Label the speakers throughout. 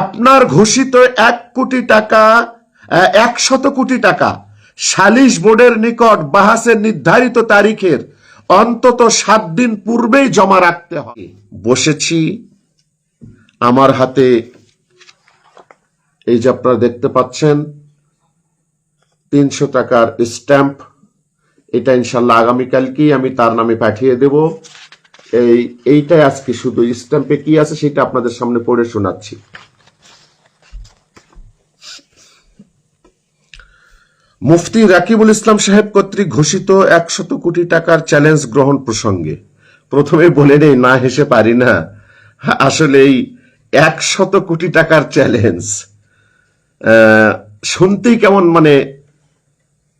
Speaker 1: আপনার ঘোষিত এক কোটি টাকা একশত কোটি টাকা সালিশ বোর্ডের নিকট বাহাসের নির্ধারিত তারিখের অন্তত সাত দিন পূর্বেই জমা রাখতে হবে। বসেছি। আমার হাতে এই যে আপনারা দেখতে পাচ্ছেন, তিনশো টাকার স্ট্যাম্প, এটা ইনশাল্লাহ আগামীকালকেই আমি তার নামে পাঠিয়ে দেব। এই, এইটাই আজকে শুধু স্ট্যাম্পে কি আছে সেটা আপনাদের সামনে পড়ে শোনাচ্ছি। মুফতি রাকিবুল ইসলাম সাহেব কর্তৃক ঘোষিত একশত কোটি টাকার চ্যালেঞ্জ গ্রহণ প্রসঙ্গে। প্রথমে বলে নেই, না হেসে পারি না। আসলে এই একশত কোটি টাকার চ্যালেঞ্জ শুনতেই কেমন মানে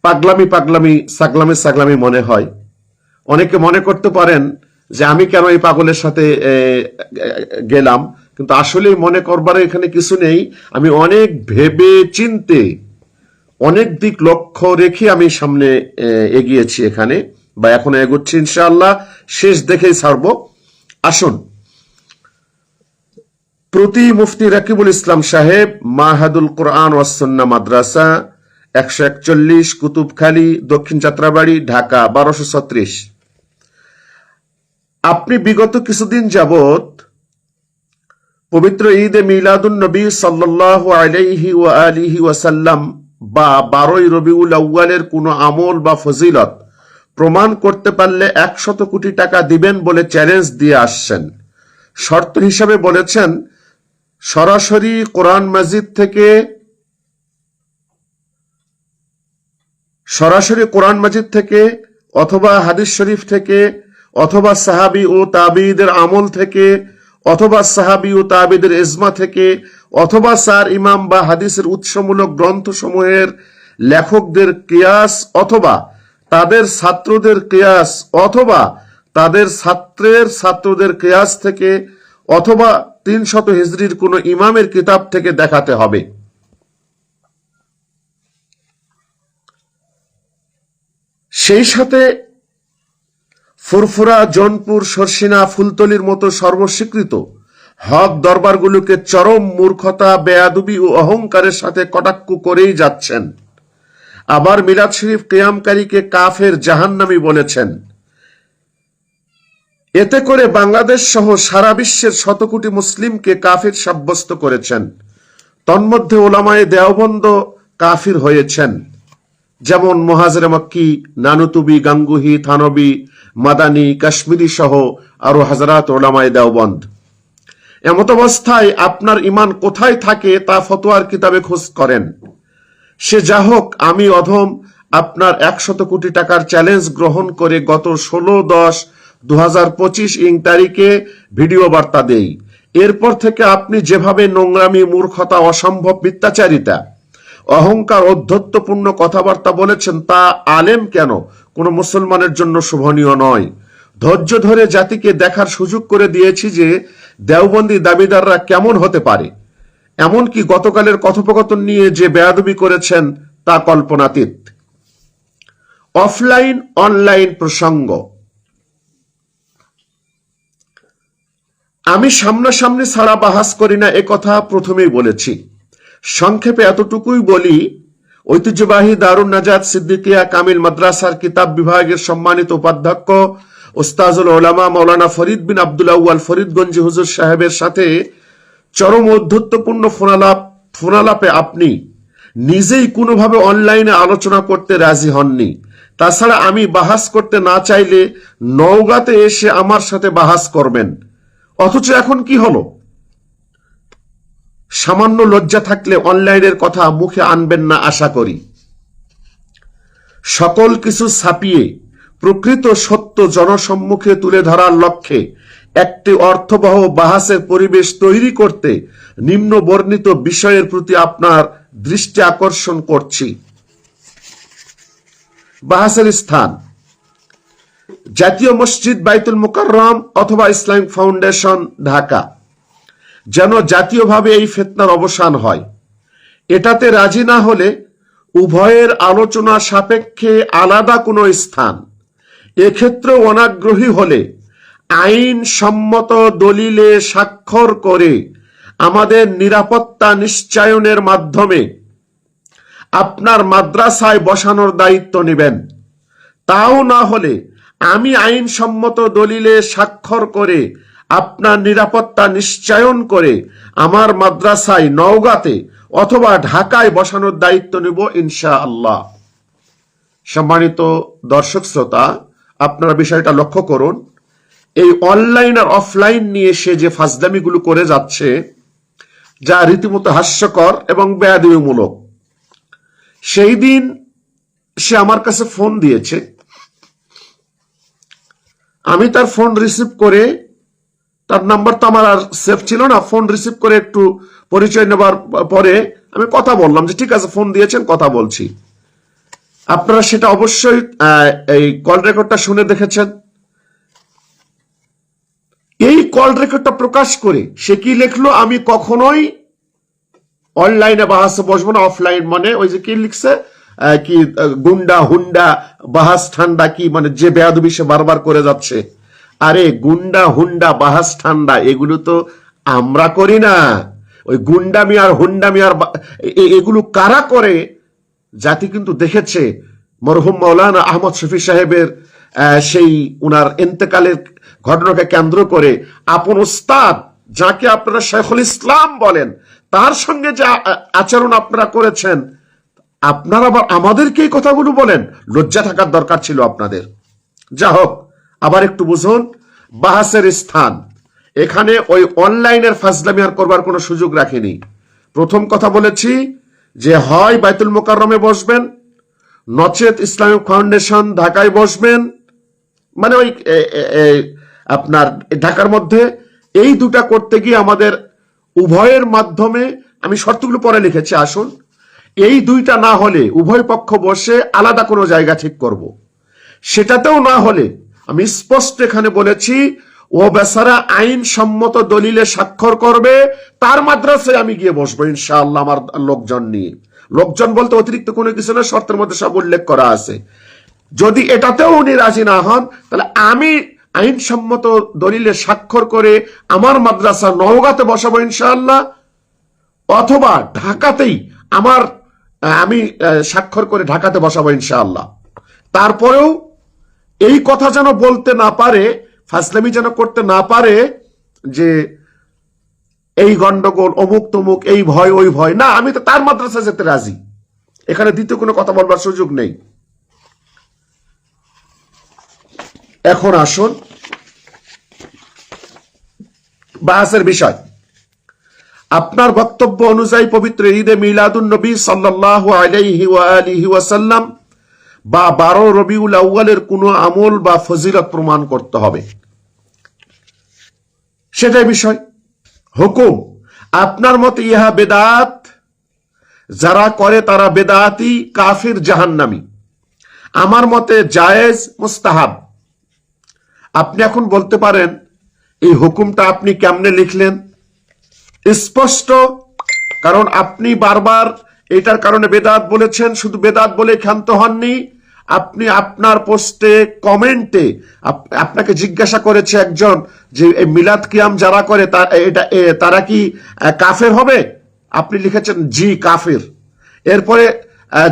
Speaker 1: পাগলামি পাগলামি, সাগলামি সাগলামি মনে হয়। অনেকে মনে করতে পারেন যে আমি কেন এই পাগলের সাথে গেলাম, কিন্তু আসলে মনে করবার এখানে কিছু নেই। আমি অনেক ভেবে চিনতে অনেক দিক লক্ষ্য রেখে আমি সামনে এগিয়েছি এখানে বা এখন এগোচ্ছি ইনশাআল্লাহ। শেষ দেখেই ছাড়বো। আসুন। প্রতি মুফতি রাকিবুল ইসলাম সাহেব, মাহাদুল কোরআন ওয়াসন্না মাদ্রাসা, একশো একচল্লিশ, কুতুবখালী, দক্ষিণ যাত্রাবাড়ি ঢাকা, বারোশো ছত্রিশ। আপনি বিগত কিছুদিন যাবৎ পবিত্র ঈদে মিলাদুল নবী সাল্লাহ আলাইহি ওয়া আলিহি ওয়াসাল্লাম বা বারোই রবিউল আউ্য়ালের কোনো আমল বা ফজিলত প্রমাণ করতে পারলে একশত কোটি টাকা দিবেন বলে চ্যালেঞ্জ দিয়ে আসছেন। শর্ত হিসাবে বলেছেন, সরাসরি কোরআন মাজিদ থেকে সরাসরি কোরআন মাজিদ থেকে অথবা হাদিস শরীফ থেকে অথবা সাহাবি ও তাবিদের আমল থেকে অথবা সাহাবি ও তাবিদের ইজমা থেকে, অথবা সার ইমাম বা হাদিসের উৎসমূলক গ্রন্থসমূহের লেখকদের কেয়াস, অথবা তাদের ছাত্রদের কেয়াস, অথবা তাদের ছাত্রের ছাত্রদের কেয়াস থেকে, অথবা তিন শত হিজড়ির কোনো ইমামের কিতাব থেকে দেখাতে হবে। সেই সাথে ফুরফুরা, জনপুর, সরসিনা, ফুলতলির মতো সর্বস্বীকৃত হক দরবারগুলোকে চরম মূর্খতা, বেয়াদুবি ও অহংকারের সাথে কটাক্ষ করেই যাচ্ছেন। আবার মিলাদ শরীফ কেয়ামকারীকে কাফের জাহান্নামি বলেছেন। এতে করে বাংলাদেশ সহ সারা বিশ্বের শত কোটি মুসলিমকে কাফির সাব্যস্ত করেছেন। তন্মধ্যে ওলামায়ে দেওবন্দ কাফির হয়েছেন। যেমন মহাজরে মক্কি, নানুতুবি, গাঙ্গুহি, থানবি, মাদানি, কাশ্মীরি সহ আরও হাজারাত ওলামায়ে দেওবন্দ। এমত অবস্থায় আপনার ইমান কোথায় থাকে তা ফতোয়ার কিতাবে খোঁজ করেন। সে যা হোক, আমি অধম আপনার একশত কোটি টাকার চ্যালেঞ্জ গ্রহণ করে গত ষোলো দশ দু হাজার পঁচিশ ইং তারিখে ভিডিও বার্তা দেই। এরপর থেকে আপনি যেভাবে নোংরামি, মূর্খতা, অসম্ভব মিথ্যাচারিতা অহংকার অধ্যত্বপূর্ণ কথাবার্তা বলেছেন তা আলেম কেন? কোনো মুসলমানের জন্য শোভনীয় নয়। ধৈর্য ধরে জাতিকে দেখার সুযোগ করে দিয়েছি যে দেওবন্দি দাবিদাররা কেমন হতে পারে। এমনকি গতকালের কথোপকথন নিয়ে যে বেয়াদবি করেছেন তা কল্পনাতীত। অফলাইন, অনলাইন প্রসঙ্গ। আমি সামনাসামনি ছাড়া বাহাস করি না কথা প্রথমেই বলেছি। সংক্ষেপে এতটুকুই বলি, ঐতিহ্যবাহী দারুণ নাজাদ সিদ্দিকিয়া কামিল মাদ্রাসার কিতাব বিভাগের সম্মানিত উপাধ্যক্ষ ওস্তাজুল ওলামা মৌলানা ফরিদ বিন আব্দুল্লাহ আল ফরিদগঞ্জি হুজুর সাহেবের সাথে চরম অধ্যত্বপূর্ণ ফোনালাপ, ফোনালাপে আপনি নিজেই কোনোভাবে অনলাইনে আলোচনা করতে রাজি হননি। তাছাড়া আমি বাহাস করতে না চাইলে নওগাঁতে এসে আমার সাথে বাহাস করবেন। অথচ এখন কি হলো? সামান্য লজ্জা থাকলে অনলাইনের কথা মুখে আনবেন না আশা করি। সকল কিছু ছাপিয়ে প্রকৃত সত্য জনসম্মুখে তুলে ধরার লক্ষ্যে একটি অর্থবহ বাহাসের পরিবেশ তৈরি করতে নিম্ন বর্ণিত বিষয়ের প্রতি আপনার দৃষ্টি আকর্ষণ করছি। বাহাসের স্থান। জাতীয় মসজিদ বাইতুল মুকাররম অথবা ইসলামিক ফাউন্ডেশন, ঢাকা। যেন জাতীয়ভাবে এই ফেতনার অবসান হয়। এটাতে রাজি না হলে উভয়ের আলোচনা সাপেক্ষে আলাদা কোনো স্থান। এক্ষেত্রে অনাগ্রহী হলে আইন সম্মত দলিলে স্বাক্ষর করে আমাদের নিরাপত্তা নিশ্চয়নের মাধ্যমে আপনার মাদ্রাসায় বসানোর দায়িত্ব নেবেন। তাও না হলে আমি আইনসম্মত দলিলে স্বাক্ষর করে আপনার নিরাপত্তা নিশ্চয়ন করে আমার মাদ্রাসায় নওগাঁতে অথবা ঢাকায় বসানোর দায়িত্ব নেব ইনশা আল্লাহ সম্মানিত দর্শক শ্রোতা, আপনারা বিষয়টা লক্ষ্য করুন। এই অনলাইন আর অফলাইন নিয়ে সে যে ফাজদামিগুলো করে যাচ্ছে, যা রীতিমতো হাস্যকর এবং বেয়াদবিমূলক। সেই দিন সে আমার কাছে ফোন দিয়েছে। আমি তার ফোন রিসিভ করে তার নাম্বার তো আমার আর সেভ ছিল না। ফোন রিসিভ করে একটু পরিচয় নেবার পরে আমি কথা বললাম যে, ঠিক আছে ফোন দিয়েছেন, কথা বলছি। আপনারা সেটা অবশ্যই এই কল রেকর্ডটা শুনে দেখেছেন। এই কল রেকর্ডটা প্রকাশ করে সে কি লিখলো? আমি কখনোই অনলাইনে বাহাসে বসবো না অফলাইন মানে ওই যে কি লিখছে? কি গুন্ডা, হুন্ডা, বাহাস, ঠান্ডা, কি মানে যে বেয়াদবি সে বারবার করে যাচ্ছে। আরে গুন্ডা হুন্ডা বাহাস ঠান্ডা, এগুলো তো আমরা করি না। ওই গুন্ডামি আর হুন্ডামি আর এগুলো কারা করে? জাতি কিন্তু দেখেছে, মরহুম মৌলানা আহমদ শফি সাহেবের সেই উনার এন্তেকালের ঘটনাকে কেন্দ্র করে আপন ওস্তাদ যাকে আপনারা শেখুল ইসলাম বলেন, তার সঙ্গে যে আচরণ আপনারা করেছেন, আপনারা আবার আমাদেরকে এই কথাগুলো বলেন? লজ্জা থাকার দরকার ছিল আপনাদের। যা হোক আবার একটু বুঝুন, বাহাসের স্থান। এখানে ওই অনলাইনের ফাজলামি আর করবার কোনো সুযোগ রাখেনি। প্রথম কথা বলেছি যে হয় বাইতুল মোকাররমে বসবেন, নচেত ইসলামিক ফাউন্ডেশন ঢাকায় বসবেন মানে ওই আপনার ঢাকার মধ্যে এই দুটা করতে গিয়ে আমাদের উভয়ের মাধ্যমে আমি শর্তগুলো পরে লিখেছি, আসুন। এই দুইটা না হলে উভয় পক্ষ বসে আলাদা কোনো জায়গা ঠিক করব। সেটাতেও না হলে আমি স্পষ্ট এখানে বলেছি ও বেচারা আইন সম্মত দলিলে স্বাক্ষর করবে, তার মাদ্রাসায় আমি গিয়ে বসবো, ইনশাআল্লাহ আমার লোকজন নিয়ে। লোকজন বলতে অতিরিক্ত কোনো কিছু না, শর্তের মধ্যে সব উল্লেখ করা আছে। যদি এটাতেও উনি রাজি না হন, তাহলে আমি আইনসম্মত দলিলে স্বাক্ষর করে আমার মাদ্রাসা নওগাঁতে বসাবো, ইনশাআল্লাহ। অথবা ঢাকাতেই আমার আমি স্বাক্ষর করে ঢাকাতে বসাবো, ইনশাআল্লাহ। তারপরেও এই কথা যেন বলতে না পারে ফাসলামি যেন করতে না পারে, যে এই গন্ডগোল, অমুক তমুক, এই ভয়, ওই ভয়। না, আমি তো তার মাদ্রাসা যেতে রাজি। এখানে দ্বিতীয় কোনো কথা বলবার সুযোগ নেই। এখন আসুন। বাহাসের বিষয়। আপনার বক্তব্য অনুযায়ী পবিত্র ঈদে মিলাদুন নবী সাল্লাল্লাহু আলাইহি ওয়াসাল্লাম বা বারো রবিউল আউয়ালের কোনো আমল বা ফজিলত প্রমাণ করতে হবে। সেটাই বিষয়। হুকুম, আপনার মতে ইহা বেদাত, যারা করে তারা বেদাতি, কাফির, জাহান্নামী। আমার মতে জায়েজ, মুস্তাহাব। আপনি এখন বলতে পারেন, এই হুকুমটা আপনি কেমনে লিখলেন? স্পষ্ট, কারণ আপনি বারবার এটার কারণে বেদাত বলেছেন, শুধু বেদাত বলে ক্ষান্ত হননি, আপনি আপনার পোস্টে, কমেন্টে আপনাকে জিজ্ঞাসা করেছে একজন যে মিলাদ কিয়াম যারা করে এটা তারা কি কাফের হবে? আপনি লিখেছেন, জি, কাফের। এরপরে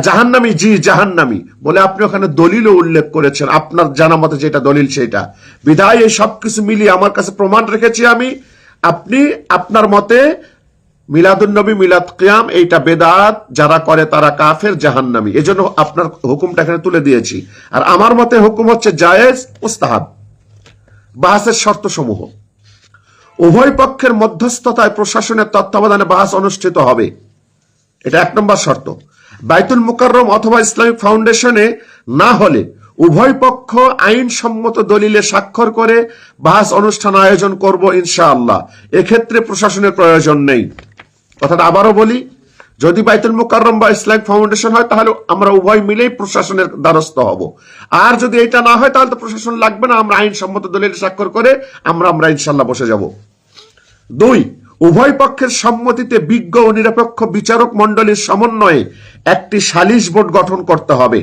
Speaker 1: জাহান্নামি, জি, জাহান্নামি। বলে আপনি ওখানে দলিলও উল্লেখ করেছেন, আপনার জানা মতে যেটা দলিল সেটা বিধায় এই সবকিছু মিলিয়ে আমার কাছে প্রমাণ রেখেছি আমি, আপনি আপনার মতে মিলাদুন্নবী মিলাদ কিয়াম, এইটা বেদাত, যারা করে তারা কাফের, জাহান্নামী। এজন্য আপনার হুকুমটা এখানে তুলে দিয়েছি। আর আমার মতে হুকুম হচ্ছে জায়েজ, মুস্তাহাব। বাহাসের শর্ত সমূহ উভয় পক্ষের মধ্যস্থতায় প্রশাসনের তত্ত্বাবধানে বাহাস অনুষ্ঠিত হবে। এটা এক নম্বর শর্ত। বাইতুল মুকাররম অথবা ইসলামিক ফাউন্ডেশনে না হলে উভয় পক্ষ আইনসম্মত দলিলে স্বাক্ষর করে বাহাস অনুষ্ঠান আয়োজন করব ইনশাআল্লাহ। এক্ষেত্রে প্রশাসনের প্রয়োজন নেই। কথাটা আবারও বলি, যদি বাইতুল মুকাররম বা ইসলামিক ফাউন্ডেশন হয়, তাহলে আমরা উভয় মিলেই প্রশাসনের দ্বারস্থ হব। আর যদি এটা না হয়, তাহলে তো প্রশাসন লাগবে না, আমরা আইনসম্মত দলিলে স্বাক্ষর করে আমরা আমরা ইনশাল্লাহ বসে যাব। দুই, উভয় পক্ষের সম্মতিতে বিজ্ঞ ও নিরপেক্ষ বিচারক মণ্ডলীর সমন্বয়ে একটি সালিশ বোর্ড গঠন করতে হবে।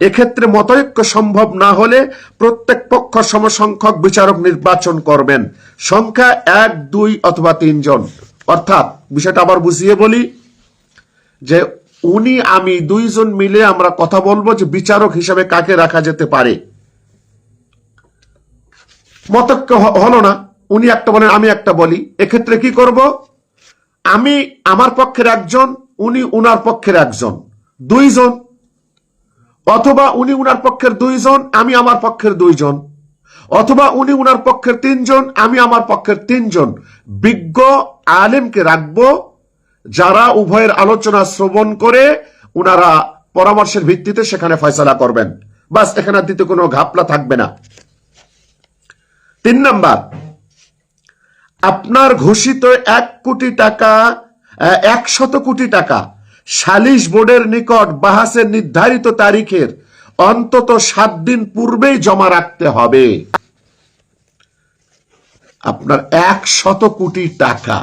Speaker 1: এক্ষেত্রে মতৈক্য সম্ভব না হলে প্রত্যেক পক্ষ সমসংখ্যক বিচারক নির্বাচন করবেন। সংখ্যা এক, দুই অথবা তিনজন। অর্থাৎ বিষয়টা আবার বুঝিয়ে বলি, যে উনি, আমি দুইজন মিলে আমরা কথা বলব যে বিচারক হিসাবে কাকে রাখা যেতে পারে। মতক্য হলো না। উনি একটা বলেন, আমি একটা বলি। এক্ষেত্রে কি করব? আমি আমার পক্ষের একজন, উনি উনার পক্ষের একজন। দুইজন। অথবা উনি উনার পক্ষের দুইজন, আমি আমার পক্ষের দুইজন। অথবা উনি উনার পক্ষের তিনজন আমি আমার পক্ষের তিনজন। বিজ্ঞ আলেমকে রাখব যারা উভয়ের আলোচনা শ্রবণ করে উনারা পরামর্শের ভিত্তিতে সেখানে ফয়সলা করবেন। বাস এখানে দিতে কোনো ঘাপলা থাকবে না। তিন নাম্বার আপনার ঘোষিত এক কোটি টাকা আহ, একশত কোটি টাকা সালিশ বোর্ডের নিকট বাহাসের নির্ধারিত তারিখের অন্তত সাত দিন পূর্বেই জমা রাখতে হবে। আপনার একশত কোটি টাকা।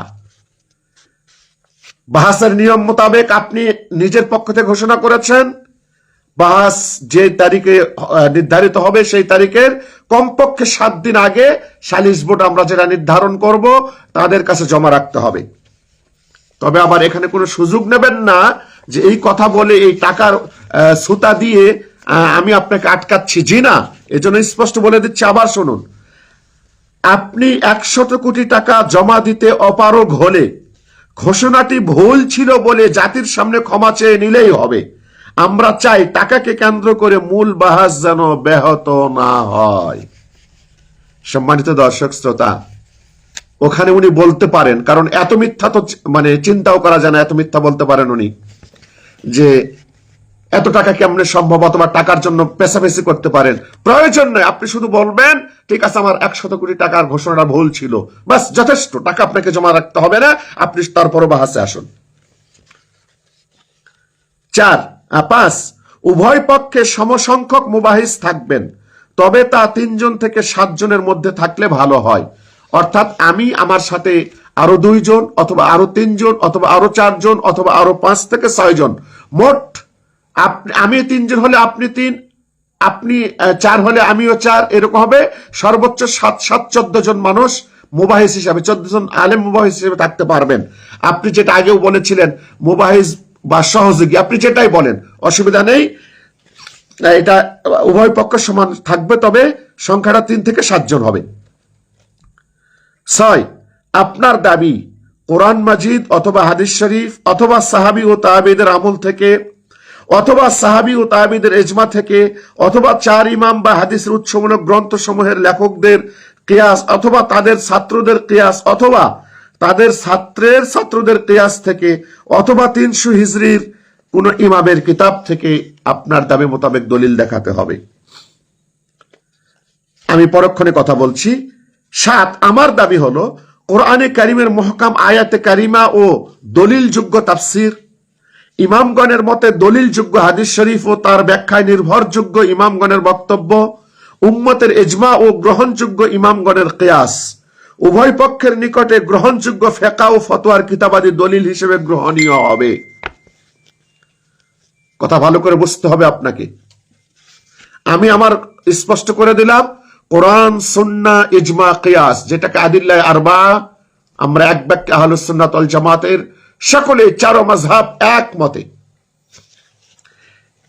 Speaker 1: বাহাসের নিয়ম মোতাবেক আপনি নিজের পক্ষ থেকে ঘোষণা করেছেন। বাহাস যে তারিখে নির্ধারিত হবে সেই তারিখের কমপক্ষে সাত দিন আগে সালিশ বোর্ড আমরা যেটা নির্ধারণ করব, তাদের কাছে জমা রাখতে হবে। তবে আবার এখানে কোনো সুযোগ নেবেন না যে এই কথা বলে এই টাকার সুতা দিয়ে আমি আপনাকে আটকাচ্ছি। জি না, এজন্য স্পষ্ট বলে দিচ্ছি। আবার শুনুন। আপনি একশত কোটি টাকা জমা দিতে অপারগ হলে, ঘোষণাটি ভুল ছিল বলে জাতির সামনে ক্ষমা চেয়ে নিলেই হবে। আমরা চাই টাকাকে কেন্দ্র করে মূল বাহাস যেন ব্যাহত না হয়। সম্মানিত দর্শক, শ্রোতা, ওখানে উনি বলতে পারেন, কারণ এত মিথ্যা তো মানে চিন্তাও করা যায় না, এত মিথ্যা বলতে পারেন উনি, যে এত টাকা কেমনে সম্ভব? অথবা টাকার জন্য পেশাপেশি করতে পারেন। প্রয়োজন নয়, আপনি শুধু বলবেন, ঠিক আছে, আমার একশত কোটি টাকার ঘোষণাটা ভুল ছিল। বাস যথেষ্ট, টাকা আপনাকে জমা রাখতে হবে না, আপনি তারপরও বাহাসে আসুন। চার পাঁচ, উভয় পক্ষে সমসংখ্যক মুবাহিস থাকবেন, তবে তা তিনজন থেকে সাতজনের মধ্যে থাকলে ভালো হয়। অর্থাৎ আমি আমার সাথে আরও দুইজন, অথবা আরও তিনজন, অথবা আরও চারজন, অথবা আরও পাঁচ থেকে ছয়জন, মোট আমি তিনজন হলে আপনি তিন, আপনি চার হলে আমিও চার, এরকম হবে। সর্বোচ্চ সাত সাত, চোদ্দ জন মানুষ মুবাহিস হিসাবে, চোদ্দ জন আলেম মুবাহিস হিসেবে থাকতে পারবেন। আপনি যেটা আগেও বলেছিলেন, মুবাহিস বা সহযোগী, আপনি যেটাই বলেন, অসুবিধা নেই। এটা উভয় পক্ষ সমান থাকবে, তবে সংখ্যাটা তিন থেকে সাতজন হবে। ছয়, আপনার দাবি, কোরআন মাজিদ অথবা হাদিস শরীফ অথবা সাহাবি ও তাহাবিদের আমল থেকে অথবা সাহাবি ও তাহাবিদের এজমা থেকে, অথবা চার ইমাম বা হাদিসের উৎসমূলক গ্রন্থ সমূহের লেখকদের কেয়াস, অথবা তাদের ছাত্রদের কেয়াস, অথবা তাদের ছাত্রের ছাত্রদের কেয়াস থেকে, অথবা তিনশো হিজড়ির কোন ইমামের কিতাব থেকে আপনার দাবি মোতাবেক দলিল দেখাতে হবে। আমি পরক্ষণে কথা বলছি। সাত, আমার দাবি হলো, কোরআনে কারিমের মহকাম আয়াতে কারিমা ও দলিলযোগ্য তাফসির ইমামগণের মতে দলিলযোগ্য হাদিস শরীফ ও তার ব্যাখ্যায় নির্ভরযোগ্য ইমামগণের বক্তব্য, উম্মতের এজমা ও গ্রহণযোগ্য ইমামগণের কেয়াস। উভয় পক্ষের নিকটে গ্রহণযোগ্য ফেকা ও ফতোয়ার কিতাবাদি দলিল হিসেবে গ্রহণীয় হবে। কথা ভালো করে বুঝতে হবে আপনাকে। আমি আমার স্পষ্ট করে দিলাম, কোরআন, সুন্না, ইজমা, কিয়াস, যেটাকে আদিল্লাহ আরবা, আমরা এক ব্যাখ্যা আহলুস সুন্নাত জামাতের সকলে চারো মাযহাব এক মতে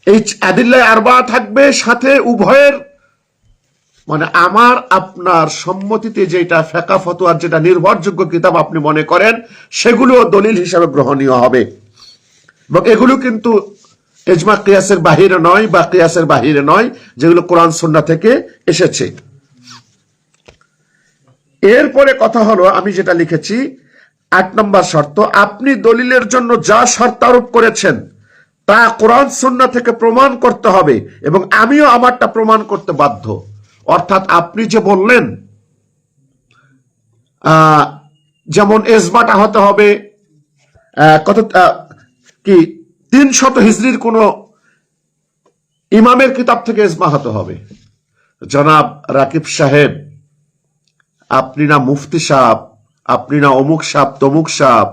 Speaker 1: এই আদিল্লাহ আরবা থাকবে, সাথে উভয়ের মানে আমার, আপনার সম্মতিতে যেটা ফেকা ফতোয়ার যেটা নির্ভরযোগ্য কিতাব আপনি মনে করেন সেগুলো দলিল হিসাবে গ্রহণীয় হবে। এবং এগুলো কিন্তু এজমা কিয়াসের বাহিরে নয় বা কিয়াসের বাহিরে নয়, যেগুলো কোরআন সন্না থেকে এসেছে। এরপরে কথা হলো, আমি যেটা লিখেছি আট নম্বর শর্ত, আপনি দলিলের জন্য যা শর্ত আরোপ করেছেন, তা কোরআন সন্না থেকে প্রমাণ করতে হবে এবং আমিও আমারটা প্রমাণ করতে বাধ্য। অর্থাৎ আপনি যে বললেন যেমন এজমাটা হতে হবে কত কি তিন শত হিজড়ির কোন ইমামের কিতাব থেকে এজমা হতে হবে। জনাব রাকিব সাহেব, আপনি না মুফতি সাহ আপনি না অমুক সাহ তমুক সাহ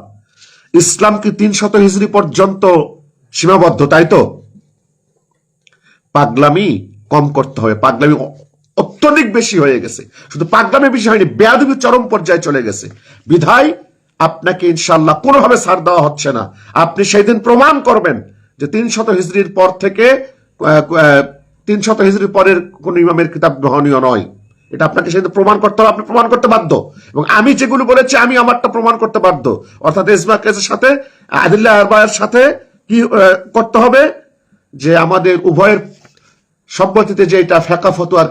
Speaker 1: ইসলাম কি তিন শত হিজড়ি পর্যন্ত সীমাবদ্ধ, তাই তো? পাগলামি কম করতে হবে। পাগলামি অত্যধিক বেশি হয়ে গেছে। শুধু পাগলামি বেশি হয়নি, বেয়াদবি চরম পর্যায়ে চলে গেছে। বিধায় আপনাকে ইনশাল্লাহ কোনোভাবে ছাড় দেওয়া হচ্ছে না। আপনি সেই দিন প্রমাণ করবেন যে তিন শত হিজড়ির পর থেকে তিন শত হিজড়ির পরের কোন ইমামের কিতাব গ্রহণীয় নয়। এটা আপনাকে সেটা প্রমাণ করতে হবে, আপনি প্রমাণ করতে বাধ্য। এবং আমি যেগুলো বলেছি, আমি আমারটা প্রমাণ করতে বাধ্য। অর্থাৎ ইসমা কেসের সাথে, আদিল্লাহ আরবায়ের সাথে কি করতে হবে? যে আমাদের উভয়ের সম্মতিতে যে এটা ফেকা ফতুয়ার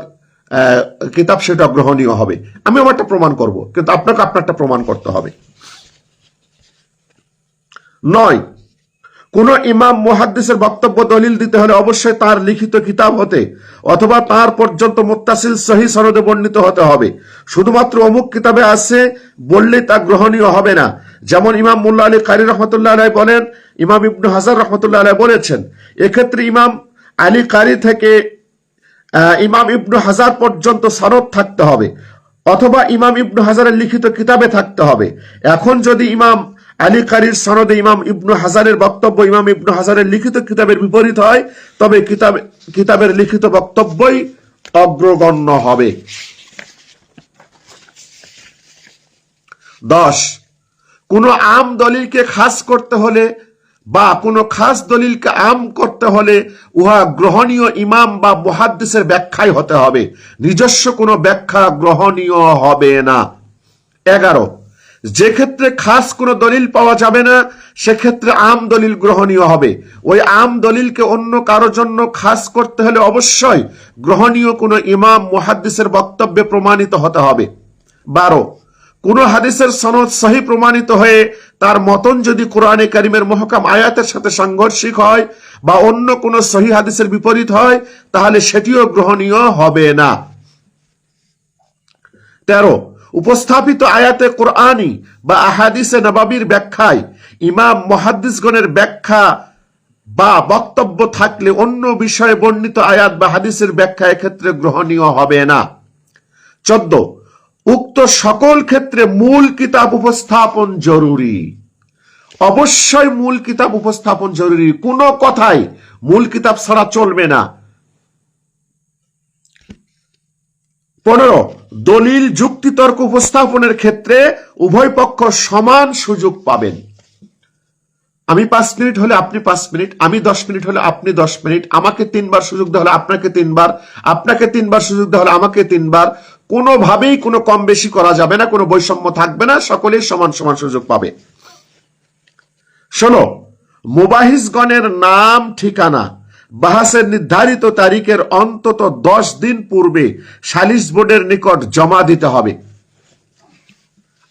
Speaker 1: কিতাব, সেটা গ্রহণীয় হবে। আমি আমারটা প্রমাণ করব, কিন্তু আপনাকে আপনারটা প্রমাণ করতে হবে। নয় কোন ইমাম মুহাদ্দিসের বক্তব্য দলিল দিতে হলে অবশ্যই তার লিখিত কিতাব হতে, অথবা তার পর্যন্ত মুত্তাসিল সহি সনদে বর্ণিত হতে হবে। শুধুমাত্র অমুক কিতাবে আছে বললে তা গ্রহণীয় হবে না। যেমন ইমাম মুল্লা আলী কারি রহমতুল্লাহ আলাই বলেন, ইমাম ইবনু হাজার রহমতুল্লাহ আলাই বলেছেন, এক্ষেত্রে ইমাম আলী কারি থেকে ইমাম ইবনু হাজার পর্যন্ত সনদ থাকতে হবে, অথবা ইমাম ইবনু হাজারের লিখিত কিতাবে থাকতে হবে। এখন যদি ইমাম আলী কারির সনদে ইমাম ইবনু হাজারের বক্তব্য, ইমাম ইবনু হাজারের লিখিত কিতাবের বিপরীত হয়। তবে কিতাব, কিতাবের লিখিত বক্তব্যই অগ্রগণ্য হবে। দশ, কোনো আম দলিলকে খাস করতে হলে বা কোনো খাস দলিলকে আম করতে হলে উহা গ্রহণীয় ইমাম বা মুহাদ্দিসের ব্যাখ্যাই হতে হবে। নিজস্ব কোনো ব্যাখ্যা গ্রহণীয় হবে না। এগারো যে ক্ষেত্রে খাস কোনো দলিল পাওয়া যাবে না সেক্ষেত্রে আম দলিল গ্রহণীয় হবে। ওই আম দলিলকে অন্য কারোর জন্য খাস করতে হলে অবশ্যই গ্রহণীয় কোনো ইমাম, মুহাদ্দিসের বক্তব্যে প্রমাণিত হতে হবে। বারো, কোন হাদিসের সনদ সহি প্রমাণিত হয়ে তার মতন যদি কোরআনে কারিমের মহকাম আয়াতের সাথে সাংঘর্ষিক হয় বা অন্য কোন সহি হাদিসের বিপরীত হয়, তাহলে সেটিও গ্রহণীয় হবে না। তেরো উপস্থাপিত আয়াতে কোরআনী বা আহাদিসে নবাবির ব্যাখ্যায় ইমাম মহাদ্দিসগণের ব্যাখ্যা বা বক্তব্য থাকলে অন্য বিষয়ে বর্ণিত আয়াত বা হাদিসের ব্যাখ্যা এক্ষেত্রে গ্রহণীয় হবে না। চোদ্দ। উক্ত সকল ক্ষেত্রে মূল কিতাব উপস্থাপন জরুরি। অবশ্যই মূল কিতাব উপস্থাপন জরুরি। কোনো কথাই মূল কিতাব ছাড়া চলবে না। পনেরো, দলিল যুক্তিতর্ক উপস্থাপনের ক্ষেত্রে উভয় পক্ষ সমান সুযোগ পাবেন। আমি পাঁচ মিনিট হলে আপনি পাঁচ মিনিট, আমি দশ মিনিট হলে আপনি দশ মিনিট, আমাকে তিনবার সুযোগ দেওয়া হলে আপনাকে তিনবার আপনাকে তিনবার সুযোগ দেওয়া হলে আমাকে তিনবার। কোনোভাবেই কোনো কম বেশি করা যাবে না, কোনো বৈষম্য থাকবে না, সকলেই সমান সমান সুযোগ পাবে। শোনো মুবাহিসগণের নাম, ঠিকানা। বাহাসের নির্ধারিত তারিখের অন্তত দশ দিন পূর্বে সালিস বোর্ডের নিকট জমা দিতে হবে।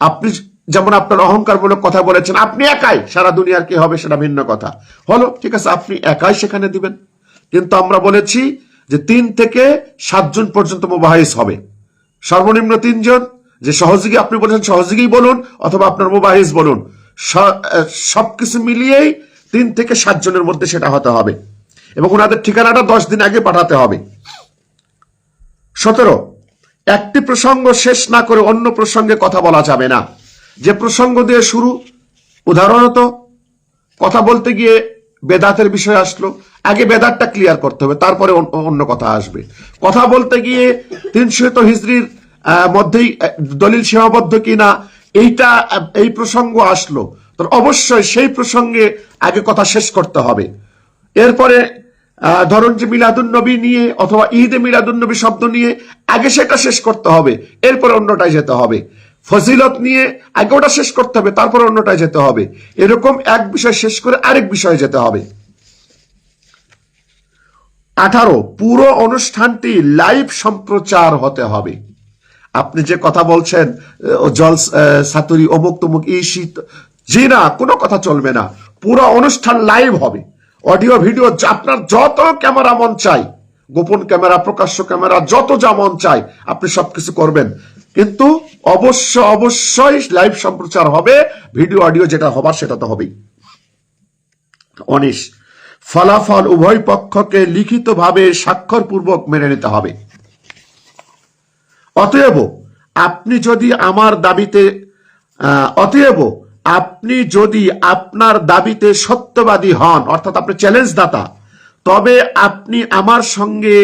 Speaker 1: আপনি যেমন আপনার অহংকারমূলক কথা বলেছেন, আপনি একাই, সারা দুনিয়ার কি হবে সেটা ভিন্ন কথা। হলো, ঠিক আছে, আপনি একাই সেখানে দিবেন। কিন্তু আমরা বলেছি যে তিন থেকে সাতজন পর্যন্ত মোবাহিস হবে। সর্বনিম্ন তিনজন যে সহযোগী আপনি বলেছেন সহযোগী বলুন, অথবা আপনার মোবাহিস বলুন। সবকিছু মিলিয়েই তিন থেকে সাত জনের মধ্যে সেটা হতে হবে। এবং ওনাদের ঠিকানাটা দশ দিন আগে পাঠাতে হবে। সতেরো, একটি প্রসঙ্গ শেষ না করে অন্য প্রসঙ্গে কথা বলা যাবে না। যে প্রসঙ্গ দিয়ে শুরু উদাহরণত কথা বলতে গিয়ে বেদাতের বিষয় আসলো, আগে বেদাতটা ক্লিয়ার করতে হবে, তারপরে অন্য- কথা আসবে। কথা বলতে গিয়ে তিনশত হিজড়ির মধ্যেই দলিল সীমাবদ্ধ কিনা, এইটা এই প্রসঙ্গ আসলো। তো অবশ্যই সেই প্রসঙ্গে আগে কথা শেষ করতে হবে। এরপরে ধরুন যে মিলাদুন নবী নিয়ে অথবা ঈদে মিলাদুন নবী শব্দ নিয়ে, আগে সেটা শেষ করতে হবে, এরপরে অন্যটায় যেতে হবে। ফজিলত নিয়ে আগে ওটা শেষ করতে হবে, তারপর অন্যটায় যেতে হবে। এরকম এক বিষয় শেষ করে আরেক বিষয়ে যেতে হবে। আঠারো, পুরো অনুষ্ঠানটি লাইভ সম্প্রচার হতে হবে। আপনি যে কথা বলছেন জল সাতুরি অমুক তমুক এই শীত জি না কোনো কথা চলবে না। পুরো অনুষ্ঠান লাইভ হবে। অডিও, ভিডিও আপনার যত ক্যামেরা মন চাই, গোপন ক্যামেরা, প্রকাশ্য ক্যামেরা, যত যা মন চাই, আপনি সবকিছু করবেন। কিন্তু অবশ্য, অবশ্যই লাইভ সম্প্রচার হবে ভিডিও অডিও যেটা হবার সেটা তো হবেই। অনিশ, ফলাফল উভয় পক্ষকে লিখিতভাবে স্বাক্ষরপূর্বক মেনে নিতে হবে। অতএব, আপনি যদি আমার দাবিতে অতএব আপনি যদি আপনার দাবিতে সত্যবাদী হন, অর্থাৎ আপনি চ্যালেঞ্জ দাতা তবে আপনি আমার সঙ্গে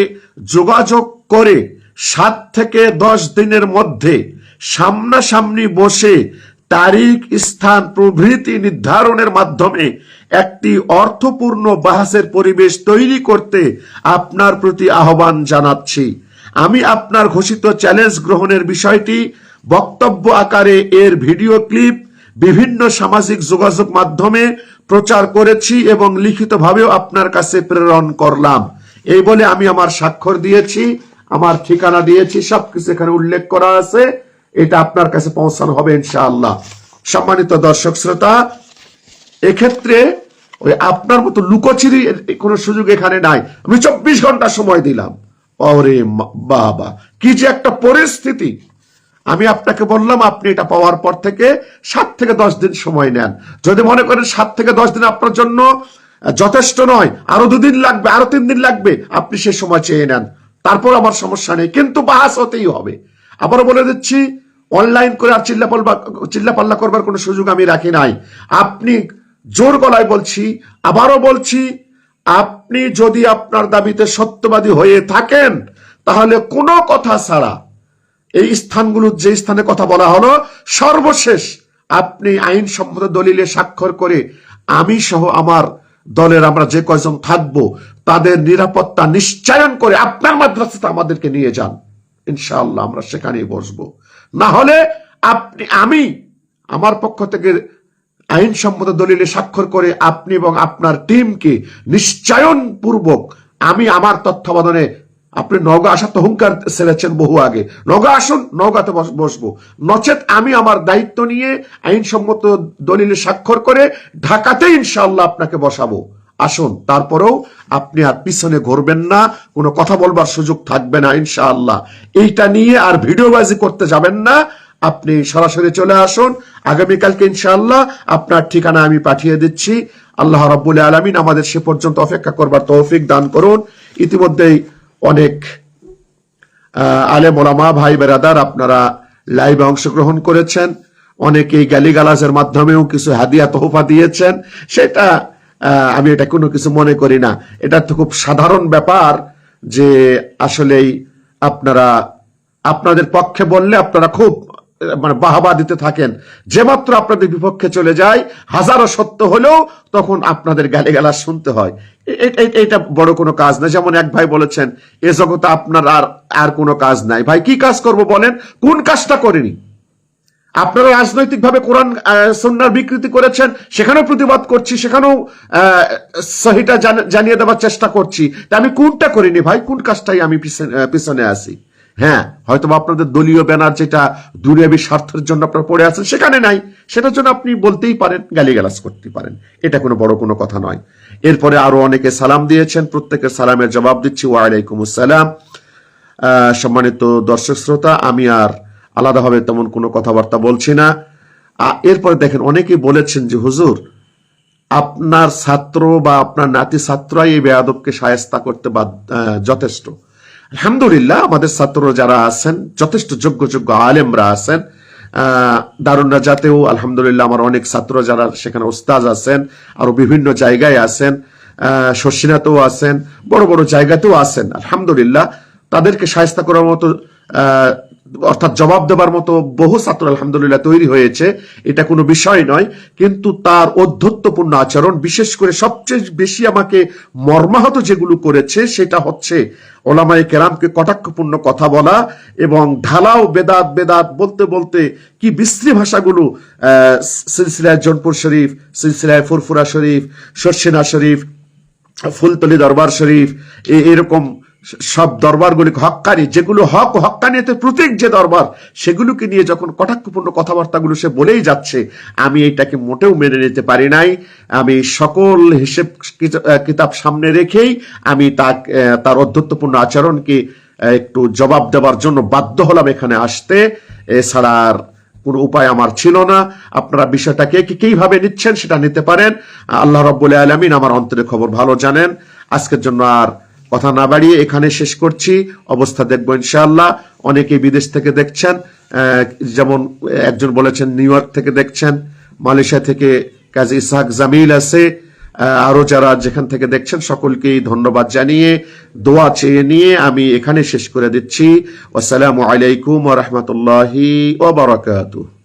Speaker 1: যোগাযোগ করে সাত থেকে দশ দিনের মধ্যে সামনাসামনি বসে তারিখ, স্থান, প্রভৃতি নির্ধারণের মাধ্যমে একটি অর্থপূর্ণ বাহাসের পরিবেশ তৈরি করতে আপনার প্রতি আহ্বান জানাচ্ছি। আমি আপনার ঘোষিত চ্যালেঞ্জ গ্রহণের বিষয়টি বক্তব্য আকারে এর ভিডিও ক্লিপ বিভিন্ন সামাজিক যোগাযোগ মাধ্যমে প্রচার করেছি এবং লিখিতভাবেও আপনার কাছে প্রেরণ করলাম। এই বলে আমি আমার স্বাক্ষর দিয়েছি, আমার ঠিকানা দিয়েছি, সবকিছু এখানে উল্লেখ করা আছে। এটা আপনার কাছে পৌঁছানো হবে ইনশাআল্লাহ। সম্মানিত দর্শক শ্রোতা, এক্ষেত্রে ওই আপনার মতো লুকোচিরি কোনো সুযোগ এখানে নাই। আমি চব্বিশ ঘণ্টা সময় দিলাম। ওরে বাবা, কি যে একটা পরিস্থিতি। আমি আপনাকে বললাম, আপনি এটা পাওয়ার পর থেকে সাত থেকে দশ দিন সময় নেন। যদি মনে করেন সাত থেকে দশ দিন আপনার জন্য যথেষ্ট নয়, আরও দুদিন লাগবে, আরও তিন দিন লাগবে, আপনি সে সময় চেয়ে নেন। তারপর আমার সমস্যা নেই, কিন্তু বাহাস হতেই হবে। আবারও বলে দিচ্ছি, অনলাইন করে আর চিল্লাপাল্লা চিল্লাপাল্লা করবার কোনো সুযোগ আমি রাখি নাই। আপনি জোর গলায় বলছি, আবারও বলছি, আপনি যদি আপনার দাবিতে সত্যবাদী হয়ে থাকেন, তাহলে কোনো কথা ছাড়া এই স্থানগুলো যে স্থানে কথা বলা হলো, সর্বশেষ আপনি আইনসম্মত দলিলে স্বাক্ষর করে আমি সহ আমার দলের আমরা যে কয়জন থাকব, তাদের নিরাপত্তা নিশ্চয়ন করে আপনার মাদ্রাসাতে আমাদেরকে নিয়ে যান। ইনশাআল্লাহ আমরা সেখানেই বসবো। না হলে আপনি, আমি আমার পক্ষ থেকে আইনসম্মত দলিলে স্বাক্ষর করে আপনি এবং আপনার টিমকে নিশ্চয়ন পূর্বক আমি আমার তত্ত্বাবধানে আপনি নওগা আসার তো হুঙ্কার ছেড়েছেন বহু আগে। নওগা আসুন নওগাতে বস- বসবো। নচেত আমি আমার দায়িত্ব নিয়ে আইনসম্মত দলিলে স্বাক্ষর করে ঢাকাতে ইনশাল্লাহ আপনাকে বসাবো। আসুন, তারপরেও আপনি আর পিছনে ঘুরবেন না, কোনো কথা বলবার সুযোগ থাকবে না ইনশাআল্লাহ। এইটা নিয়ে আর ভিডিওবাজি করতে যাবেন না, আপনি সরাসরি চলে আসুন। আগামীকালকে ইনশাআল্লাহ আপনার ঠিকানা আমি পাঠিয়ে দিচ্ছি। আল্লাহ রাব্বুল আলামিন আমাদের সে পর্যন্ত অপেক্ষা করবার তৌফিক দান করুন। ইতিমধ্যেই অনেক আহ, আলেম ওলামা ভাই বেরাদার আপনারা লাইভে অংশগ্রহণ করেছেন। অনেকেই গালিগালাজের মাধ্যমেও কিছু হাদিয়া তোহফা দিয়েছেন। সেটা আমি এটা কোনো কিছু মনে করি না। এটা তো খুব সাধারণ ব্যাপার যে আসলেই আপনারা আপনাদের পক্ষে বললে আপনারা খুব মানে বাহাবা দিতে থাকেন। যে মাত্র আপনাদের বিপক্ষে চলে যায় হাজারো সত্য হলেও তখন আপনাদের গালিগালাজ শুনতে হয়। এটা বড় কোনো কাজ না। যেমন এক ভাই বলেছেন, এ জগতে আপনার আর আর কোনো কাজ নাই। ভাই, কি কাজ করব বলেন? কোন কাজটা করেনি? আপনারা রাজনৈতিকভাবে কোরআন সন্ন্যার বিকৃতি করেছেন, সেখানেও প্রতিবাদ করছি, সেখানেও সহিটা জানিয়ে দেওয়ার চেষ্টা করছি। তা আমি কোনটা করিনি ভাই? কোন কাজটাই আমি পিছনে- আসি হ্যাঁ হয়তো আপনাদের দলীয় ব্যানার যেটা দুনিয়াবী স্বার্থের জন্য আপনারা পড়ে আছেন সেখানে নাই। সেটার জন্য আপনি বলতেই পারেন গালিগালাজ করতে পারেন। এটা কোনো বড় কোনো কথা নয়। এরপরে আরও অনেকে সালাম দিয়েছেন প্রত্যেকের সালামের জবাব দিচ্ছি। ওয়ালাইকুম আসসালাম। সম্মানিত দর্শক শ্রোতা আমি আর আলাদাভাবে তেমন কোনো কথাবার্তা বলছি না। এরপরে দেখেন অনেকেই বলেছেন যে হুজুর আপনার ছাত্র বা আপনার নাতি ছাত্রই এই বেয়াদবকে সায়স্তা করতে আহ, যথেষ্ট। আলহামদুলিল্লাহ, আমাদের ছাত্র যারা আছেন, যথেষ্ট যোগ্য যোগ্য আলেমরা আছেন দারুণরা রাজাতেও আলহামদুলিল্লাহ আমার অনেক ছাত্র যারা সেখানে ওস্তাজ আছেন, আরও বিভিন্ন জায়গায় আছেন শশিনাতেও আছেন, বড় বড় জায়গাতেও আছেন, আলহামদুলিল্লাহ। তাদেরকে সাহস্তা করার মতো অর্থাৎ জবাব দেবার মতো বহু ছাত্র আলহামদুলিল্লাহ তৈরি হয়েছে, এটা কোনো বিষয় নয়, কিন্তু তার অধ্যত্বপূর্ণ আচরণ, বিশেষ করে সবচেয়ে বেশি আমাকে মর্মাহত যেগুলো করেছে, সেটা হচ্ছে ওলামায় কেরামকে কটাক্ষপূর্ণ কথা বলা এবং ঢালাও বেদাত বেদাত বলতে বলতে কি বিশ্রী ভাষাগুলো সিলসিলায় জনপুর শরীফ, সিলসিলায় ফুরফুরা শরীফ শর্ষিনা শরীফ, ফুলতলি দরবার শরীফ এরকম সব দরবারগুলি হক্কানি যেগুলো হক ও হক্কানিয়তের প্রতীক যে দরবার, সেগুলোকে নিয়ে যখন কটাক্ষপূর্ণ কথাবার্তাগুলো সে বলেই যাচ্ছে, আমি এটাকে মোটেও মেনে নিতে পারি নাই। আমি সকল হিসেব কিতা- কিতাব সামনে রেখেই আমি তার অধ্যত্বপূর্ণ আচরণকে একটু জবাব দেওয়ার জন্য বাধ্য হলাম এখানে আসতে। এছাড়া আর কোনো উপায় আমার ছিল না। আপনারা বিষয়টাকে কীভাবে নিচ্ছেন সেটা নিতে পারেন। আল্লাহ রব্বুল আলমিন আমার অন্তরের খবর ভালো জানেন। আজকের জন্য আর কথা না বাড়িয়ে এখানে শেষ করছি। অবস্থা দেখব ইনশাআল্লাহ। অনেকে বিদেশ থেকে দেখছেন যেমন একজন বলেছেন নিউ ইয়র্ক থেকে দেখছেন মালয়েশিয়া থেকে কাজী ইসাহাক জামিল আছে আহ, আরও যারা যেখান থেকে দেখছেন সকলকেই ধন্যবাদ জানিয়ে দোয়া চেয়ে নিয়ে আমি এখানে শেষ করে দিচ্ছি। আসসালামু আলাইকুম ওয়া রাহমাতুল্লাহি ওয়া বারাকাতুহু।